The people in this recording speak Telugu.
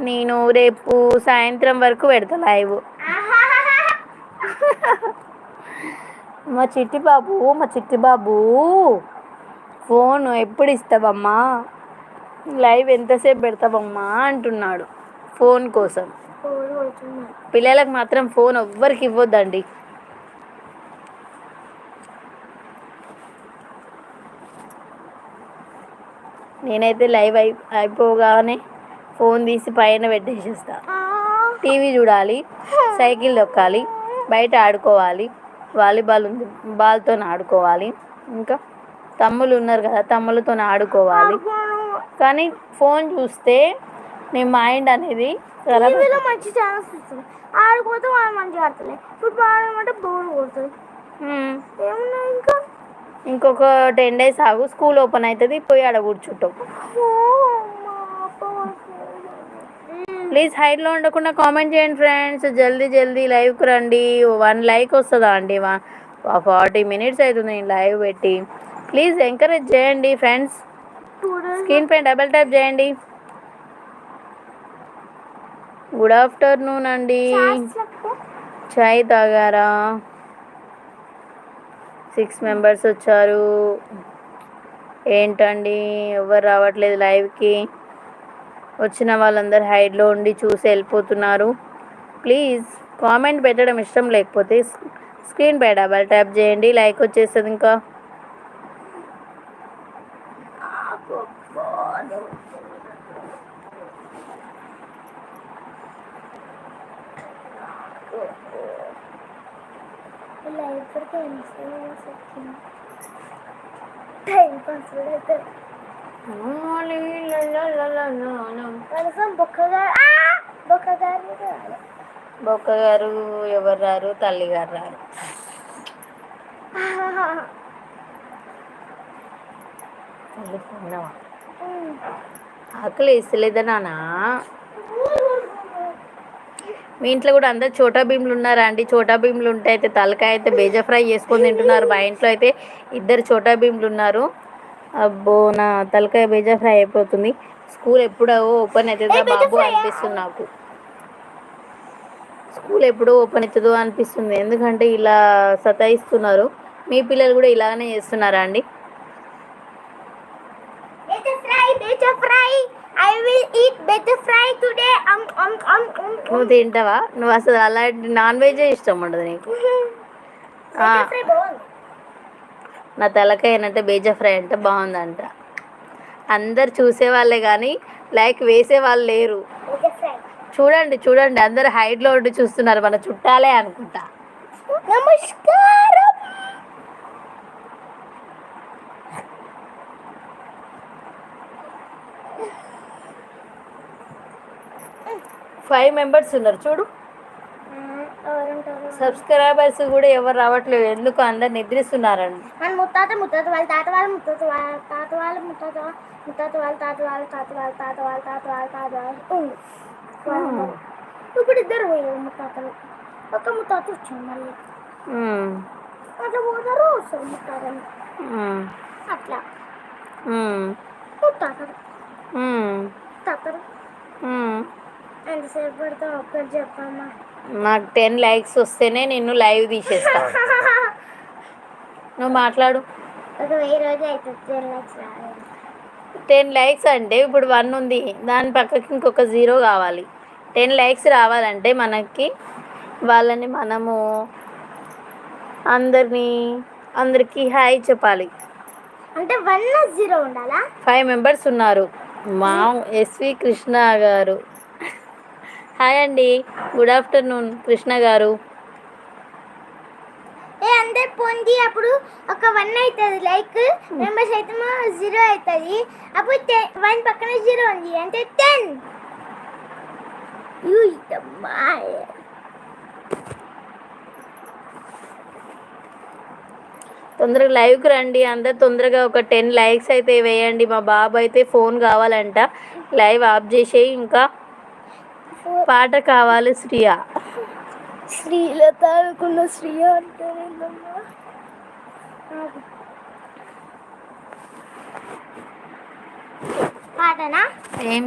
నేను రేపు సాయంత్రం వరకు పెడతా లైవ్. మా చిట్టి బాబు మా చిట్టి బాబు ఫోన్ ఎప్పుడు ఇస్తావమ్మా? లైవ్ ఎంతసేపు పెడతావమ్మా? అంటున్నాడు ఫోన్ కోసం. పిల్లలకు మాత్రం ఫోన్ ఎవ్వరికి ఇవ్వద్దండి. నేనైతే లైవ్ అయి అయిపోగానే ఫోన్ తీసి పైన పెట్టేసేస్తా. టీవీ చూడాలి సైకిల్ తొక్కాలి బయట ఆడుకోవాలి వాలీబాల్ ఉంది బాల్తో ఆడుకోవాలి ఇంకా తమ్ముళ్ళు ఉన్నారు కదా తమ్ముళ్ళతో ఆడుకోవాలి. కానీ ఫోన్ చూస్తే నీ మైండ్ అనేది ఖరాబ్ టీవీలో మంచి ఛానల్స్ వస్తుంది ఆడిపోతే వాళ్ళు మంచిగా ఆడుతుంది ఇప్పుడు ఆడమంటే బోర్ కొడుతుంది. మ్మ్. ఏమున్నాయి ఇంకా? ఇంకొక టెన్ డేస్ ఆగు స్కూల్ ఓపెన్ అవుతుంది పోయి ఆడ కూర్చుంటాం. ప్లీజ్ హైట్లో ఉండకుండా కామెంట్ చేయండి ఫ్రెండ్స్. జల్దీ జల్దీ లైవ్కి రండి. వన్ లైక్ వస్తుందా అండి? ఫార్టీ మినిట్స్ అవుతుంది నేను లైవ్ పెట్టి. ప్లీజ్ ఎంకరేజ్ చేయండి ఫ్రెండ్స్. స్క్రీన్ పై డబల్ ట్యాప్ చేయండి. గుడ్ ఆఫ్టర్నూన్ అండి. చాయ్ తాగారా? సిక్స్ మెంబర్స్ వచ్చారు. ఏంటండి? ఎవరు రావట్లేదు లైవ్కి వచ్చిన వాళ్ళందరూ హైడ్లో ఉండి చూసి వెళ్ళిపోతున్నారు. ప్లీజ్ కామెంట్ పెట్టడం ఇష్టం లేకపోతే స్క్రీన్ పై డబల్ ట్యాప్ చేయండి. లైక్ వచ్చేస్తుంది ఇంకా. టైం పాస్ కూడా అవుతుంది కనీసం బొక్కగారు ఎవరు రారు? తల్లి గారు రారు. ఆకలి వేస్తలేదా నానా మీ ఇంట్లో కూడా అందరు చోటా భీములు ఉన్నారా అండి? చోటా భీములు ఉంటే అయితే తలకాయ అయితే బేజా ఫ్రై చేసుకొని తింటున్నారు. మా ఇంట్లో అయితే ఇద్దరు చోటా భీములు ఉన్నారు. అబ్బో నా తలకాయ బేజా ఫ్రై అయిపోతుంది. స్కూల్ ఎప్పుడో ఓపెన్ అవుతుందా బాబు అనిపిస్తుంది నాకు. స్కూల్ ఎప్పుడో ఓపెన్ అవుతుందో అనిపిస్తుంది. ఎందుకంటే ఇలా సతాయిస్తున్నారు. మీ పిల్లలు కూడా ఇలాగనే చేస్తున్నారా అండి? నువ్వు తింటావా? నువ్వు అసలు అలాంటి నాన్ వెజే ఇష్టం ఉండదు నీకు. నా తలకాయ ఏంటంటే బేజా ఫ్రై అంటే బాగుందంట. అందరు చూసేవాళ్ళే కానీ లైక్ వేసే వాళ్ళు లేరు. చూడండి చూడండి అందరు హైట్లో ఉండి చూస్తున్నారు మన చుట్టాలే అనుకుంటా. నమస్కారం. ఫైవ్ మెంబర్స్ ఉన్నారు చూడు. సబ్స్క్రైబర్స్ కూడా ఎవరు రావట్లేదు ఎందుకు అందరు నిద్రిస్తున్నారండి మన ముత్తాత ముత్తాత వాళ్ళ తాత వాళ్ళ ముత్తాత వాళ్ళ తాత వాళ్ళ ముత్తాత ముత్తాత వాళ్ళ తాత వాళ్ళ తాత వాళ్ళ తాత వాళ్ళ తాత వాళ్ళ తాత వాళ్ళ Hmm. ఇప్పుడు ఇద్దరు పోయారు ముత్తాతలు ఒక ముత్తాత వచ్చింది మళ్ళీ. అట్లా పోతారు వస్తారు ముత్తాతలు. అట్లా. ముత్తాతలు. తాతలు. ఎంతసేపు పడతావు ఒక్కటి చెప్పమ్మా నాకు టెన్ లైక్స్ వస్తేనే నిన్ను లైవ్ తీసేస్తా. నువ్వు మాట్లాడు. టెన్ లైక్స్ అంటే ఇప్పుడు వన్ ఉంది దాని పక్కకి ఇంకొక జీరో కావాలి. టెన్ లైక్స్ రావాలంటే మనకి వాళ్ళని మనము అందరినీ అందరికీ హాయ్ చెప్పాలి. అంటే వన్ జీరో ఉండాలా? ఫైవ్ మెంబర్స్ ఉన్నారు. మా ఎస్వి కృష్ణ గారు. హాయ్ అండి. గుడ్ ఆఫ్టర్నూన్ కృష్ణ గారు. ఏ అందరు పొంది అప్పుడు ఒక వన్ అవుతుంది లైక్ మెంబర్స్ అయితే జీరో అవుతుంది అప్పుడు టెన్ వన్ పక్కన జీరో ఉంది. అంటే టెన్ తొందరగా లైవ్కి రండి. అందరు తొందరగా ఒక టెన్ లైక్స్ అయితే వేయండి. మా బాబు అయితే ఫోన్ కావాలంట. లైవ్ ఆఫ్ చేసేయి ఇంకా. పాట కావాలి శ్రియా. శ్రీలత అనుకున్న శ్రీ అంటారేందమ్మా పాటనా? ఏం